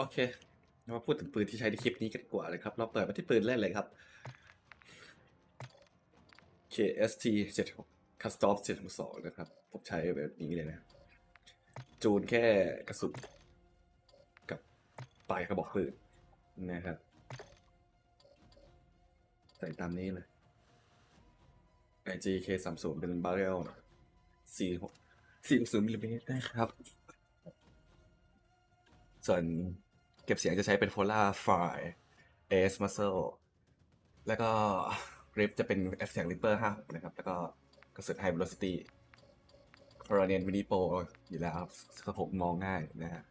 โอเคมาพูดถึงปืนที่ใช้ในคลิปนี้กันกว่าเลยครับ เราเปิดมาที่ปืนเล่นเลยครับ KST 7 Custom 762นะครับ ผมใช้แบบนี้เลยนะ จูนแค่กระสุนกับปลายกระบอกปืนนะครับ ใส่ตามนี้เลย IG K 3 0เป็นบาร์เรล4 4 0มิลลิเมตรนะครับ ส่วน เก็บเสียงจะใช้เป็น Polar Fry S Muscle แล้วก็ริปจะเป็น F เสียง Ripper 56นะครับ แล้วก็กระสุน High Velocity คอร์เนียนวินิโปอยู่แล้วสะผมมองง่ายนะฮะ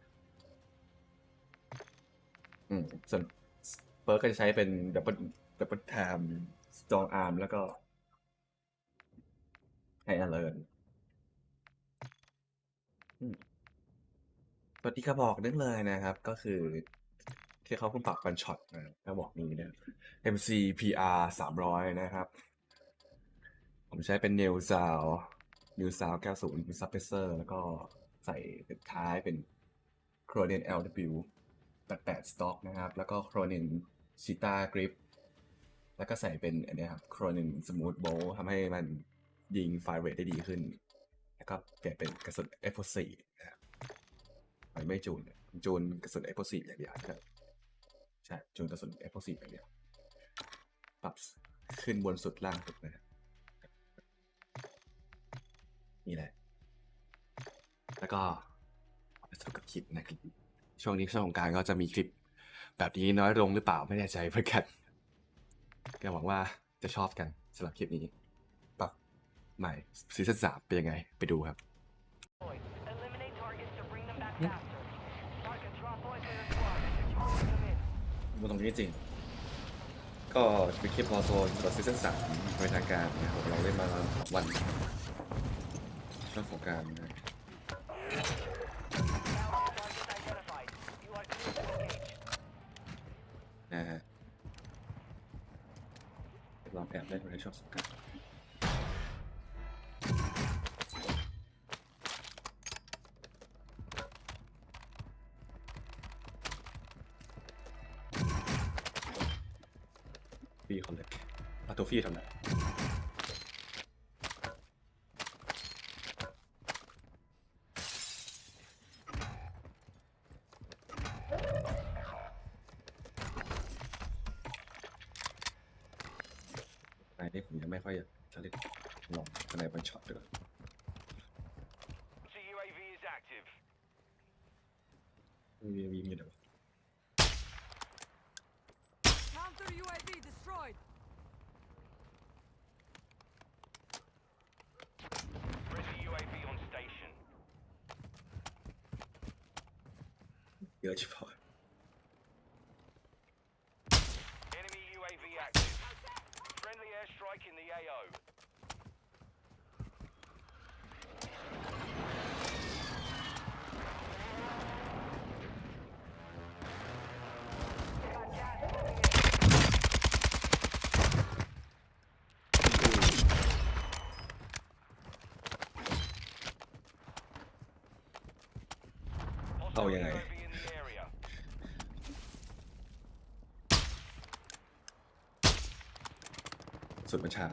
อืมส่วนเปิร์กก็จะใช้เป็น Double Double Time Strong Arm แล้วก็ให้ Alert อืม ตัวที่กระบอกนึงเลยนะครับ ก็คือที่เขาเพิ่งปรับกันช็อตนะกระบอกนี้นี่ย MC PR 300 นะครับ ผมใช้เป็น New Sound New Sound 90 Suppressor แล้วก็ใส่เป็นท้ายเป็น Cronin LW 88 Stock นะครับ แล้วก็ Cronin Cheetah Grip แล้วก็ใส่เป็นอันนี้ครับ Cronin Smooth Bow ทำให้มันยิง fire rate ได้ดีขึ้น แล้วก็เปลี่ยนเป็นกระสุน F4 นะครับ ไม่จูนจูนกระสุน F4 อย่างเดียวครับใช่จูนกระสุน F4 อย่างเดียวปรับขึ้นบนสุดล่างสุดนะครับนี่แหละ แล้วก็สนุกกับคลิปนะครับ ช่วงนี้ช่วงของการก็จะมีคลิปแบบนี้น้อยลงหรือเปล่าไม่แน่ใจเหมือนกันก็หวังว่าจะชอบกันสำหรับคลิปนี้ปรับใหม่ซีซั่นสามเป็นยังไง ไปดูครับ Eliminate in. บนตรงนี้จริง ก็เป็นคลิปพอโซนกับซีซั่นสามเป็นทางการนะครับเราเล่นมาสองวันช่องสงการนะนะฮะลองแอบเล่นในช่วงสงกราร ฟีเขาเลยเอาตัวฟีทำไงรายนี้ผมยังไม่ค่อยอยากจะเล่นลองคะแนนบันช็อตดีกว่า UAV is active. มีมีมีเดี๋ยว Counter UAV destroyed. Friendly UAV on station. เยอะชิบหาย Enemy UAV active. Friendly airstrike in the AO. Got gas moving in. เอายังไง UAV in the area. สุดบัญชา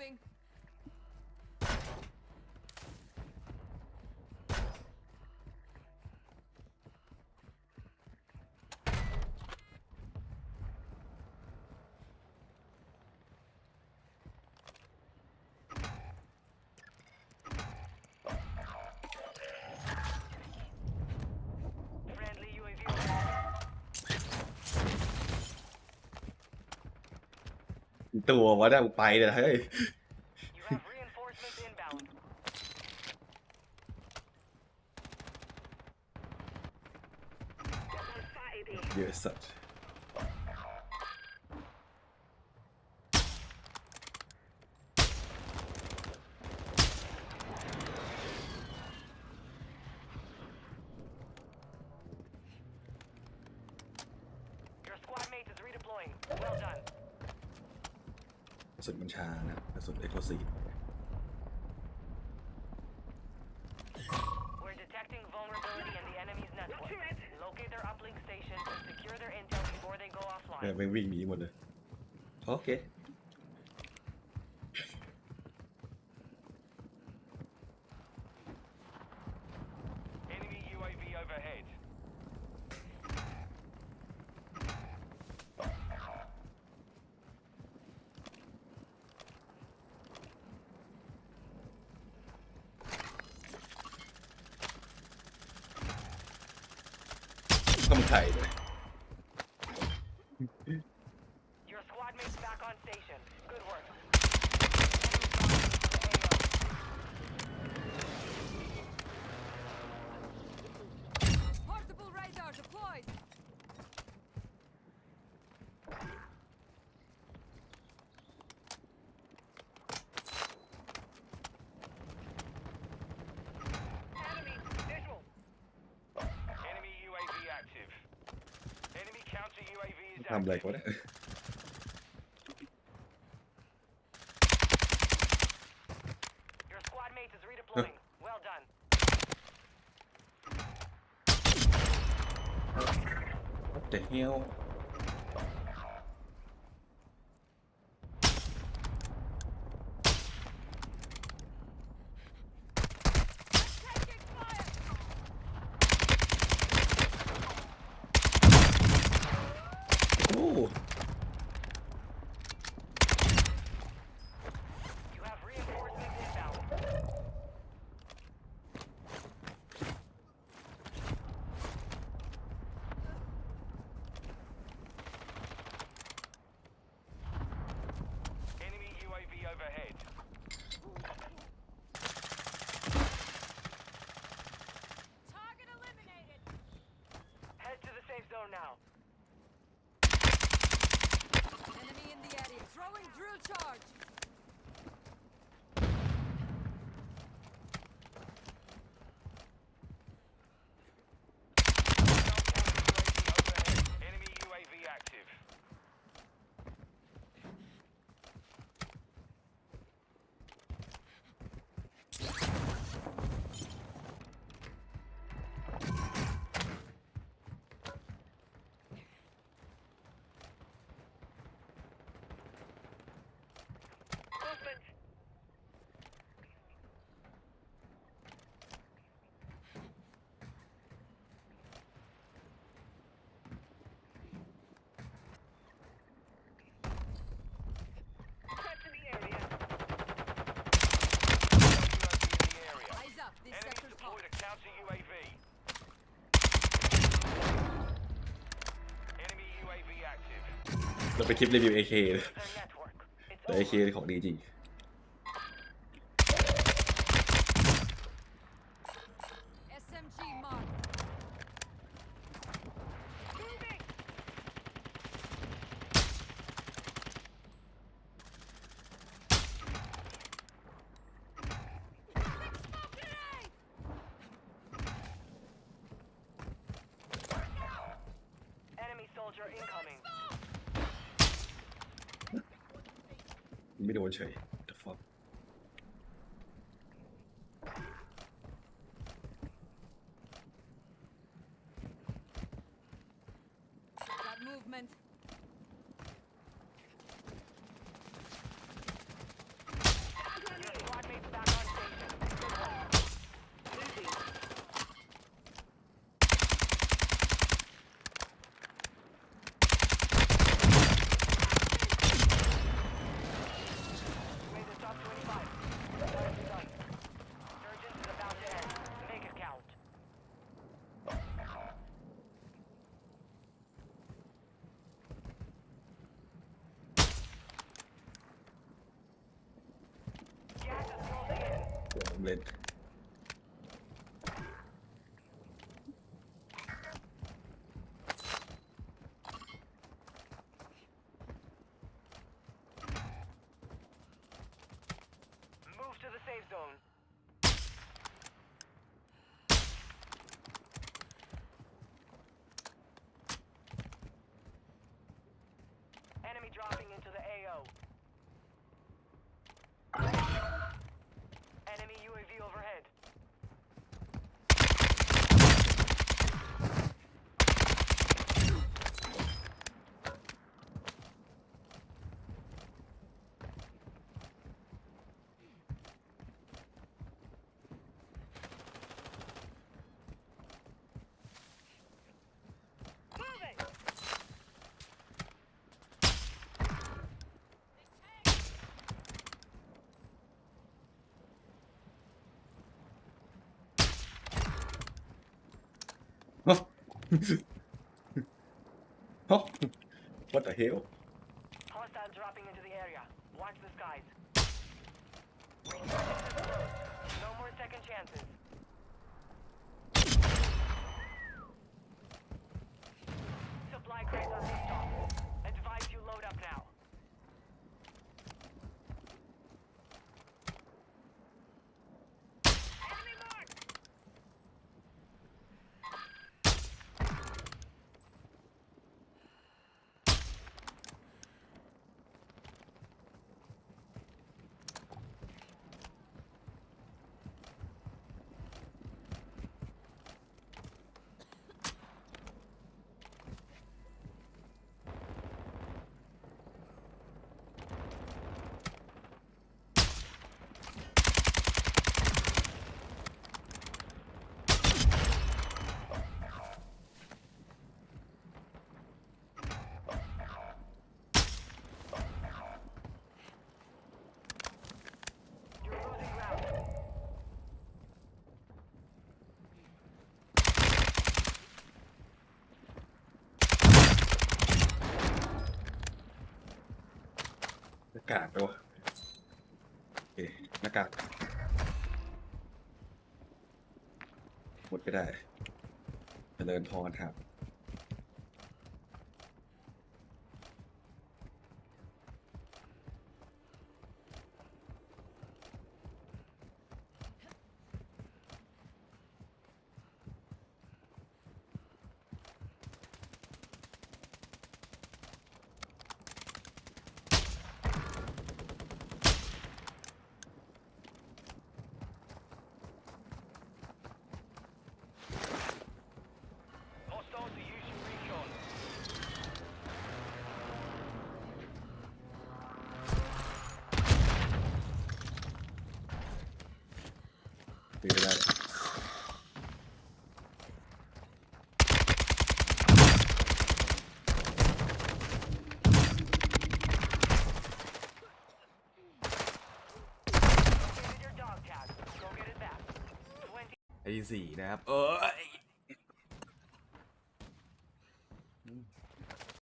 Moving. ตัววะเนี่ยไปเลยเฮ้ย You have reinforcements inbound. เยอะสัส Your squad mate is redeploying. Well done. กระสุนมันช้านะกระสุนเอ็กโคซี We're detecting vulnerability in the enemy's network. Locate their uplink stations and secure their intel before they go แม่ง offline. ไม่งวิ่งหนีหมดเลยโอเค Enemy UAV overhead. ทำไข่เลย Your squad mate's back on station. Good work. Portable radar deployed. Enemy visual. Enemy UAV active. Enemy counter UAV is ทำอะไร active. ก็ได้ Your squad mate is redeploying. Well done. What the hell Taking fire. โอ้ You have reinforcements inbound. Enemy UAV overhead. Target eliminated. Head to the safe zone now. Enemy in the area. Throwing drill charge. Counter UAV overhead. Enemy UAV active. Movement. Threat in the area. UAV in the area. Eyes up. This Enemy sector's hot. Deployed a counter UAV. Enemy UAV active. เราไปคลิปรีวิว AK เลย Their network. It's แต่ AK over. ของดีจริง ไม่โดน it. Move to the safe zone. oh, what the hell? Hostiles dropping into the area. Watch the skies. No more second chances. Supply. Advise you load up now. ากากไปวะโอเคหน้ากากหมดไปได้เจริญพรครับ ไอ้สี่นะครับเอ้ย